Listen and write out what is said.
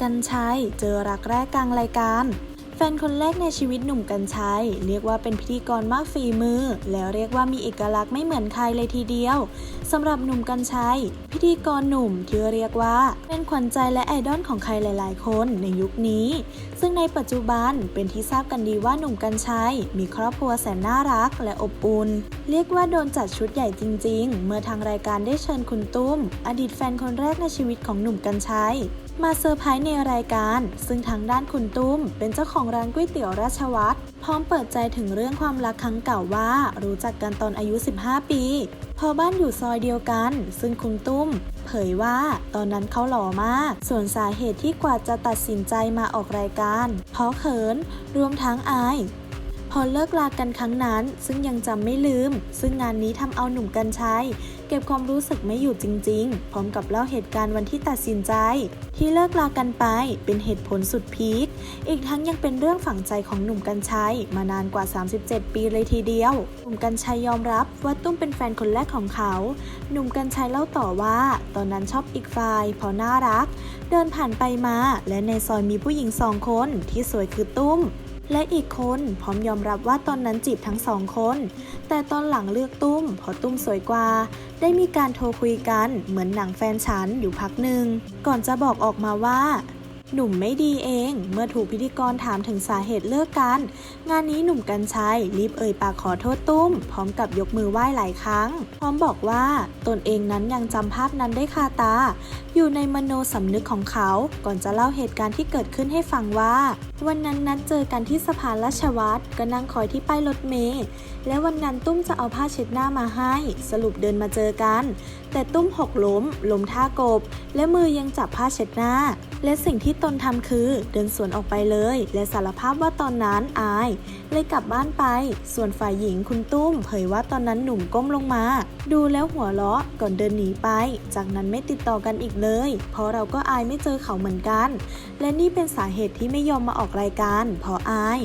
กันชัยเจอรักแรกกลางรายการ แฟนคนแรกในชีวิตหนุ่มกัญชัย เรียกว่าเป็นพิธีกรมากฝีมือ แล้วเรียกว่ามีเอกลักษณ์ไม่เหมือนใครเลยทีเดียวสำหรับหนุ่มกัญชัย พิธีกรหนุ่มที่เรียกว่า เป็นขวัญใจและไอดอลของใครหลาย ๆ คนในยุคนี้ ซึ่งในปัจจุบันเป็นที่ทราบกันดีว่าหนุ่มกัญชัย มีครอบครัวแสนน่ารักและอบอุ่นเรียกว่าโดนจัดชุดใหญ่จริง ๆ เมื่อทางรายการได้เชิญคุณตุ้ม อดีตแฟนคนแรกในชีวิตของหนุ่มกัญชัย มาเซอร์ไพรส์ในรายการ ซึ่งทางด้านคุณตุ้มเป็นเจ้าของร้านก๋วยเตี๋ยวราชวัตรพร้อมเปิดใจถึงเรื่องความรักครั้งเก่าว่ารู้จักกันตอนอายุ 15 ปี พอบ้านอยู่ซอยเดียวกัน ซึ่งคุณตุ้ม เผยว่าตอนนั้นเขาหล่อมาก ส่วนสาเหตุที่กว่าจะตัดสินใจมาออกรายการ เพราะเขินรวมทั้งอาย อเลิกลากันครั้งนั้น ซึ่งยังจำไม่ลืม ซึ่งงานนี้ทำเอาหนุ่มกัญชัยเก็บความรู้สึกไม่อยู่จริง ๆ พร้อมกับเล่าเหตุการณ์วันที่ตัดสินใจ ที่เลิกลากันไปเป็นเหตุผลสุดพีค อีกทั้งยังเป็นเรื่องฝังใจของหนุ่มกัญชัยมานานกว่า 37 ปีเลยทีเดียว หนุ่มกัญชัยยอมรับว่าตุ้มเป็นแฟนคนแรกของเขา หนุ่มกัญชัยเล่าต่อว่า ตอนนั้นชอบอีกฝ่ายเพราะน่ารัก เดินผ่านไปมาและในซอยมีผู้หญิงสองคนที่สวยคือตุ้ม และอีกคนพร้อมยอมรับว่าตอนนั้นจีบทั้งสองคน แต่ตอนหลังเลือกตุ้มเพราะตุ้มสวยกว่า ได้มีการโทรคุยกันเหมือนหนังแฟนฉันอยู่พักหนึ่ง ก่อนจะบอกออกมาว่า หนุ่มไม่ดีเอง เมื่อถูกพิธีกรถามถึงสาเหตุเลิกกัน งานนี้หนุ่มกัญชัยรีบเอ่ยปากขอโทษตุ้ม พร้อมกับยกมือไหว้หลายครั้ง พร้อมบอกว่าตนเองนั้นยังจำภาพนั้นได้คาตา อยู่ในมโนสำนึกของเขา ก่อนจะเล่าเหตุการณ์ที่เกิดขึ้นให้ฟังว่า วันนั้นนัดเจอกันที่สะพานราชวัตรก็นั่งคอยที่ป้ายรถเมล์และวันนั้นตุ้มจะเอาผ้าเช็ดหน้ามาให้ สรุปเดินมาเจอกัน แต่ตุ้มหกล้มล้มท่ากบ และมือยังจับผ้าเช็ดหน้าและสิ่งที่ตนทำคือเดินสวนออกไปเลย และสารภาพว่าตอนนั้นอาย เลยกลับบ้านไป ส่วนฝ่ายหญิงคุณตุ้ม เผยว่าตอนนั้นหนุ่มก้มลงมา ดูแล้วหัวเราะก่อนเดินหนีไป จากนั้นไม่ติดต่อกันอีกเลย เพราะเราก็อายไม่เจอเขาเหมือนกัน และนี่เป็นสาเหตุที่ไม่ยอมมาออกรายการเพราะอาย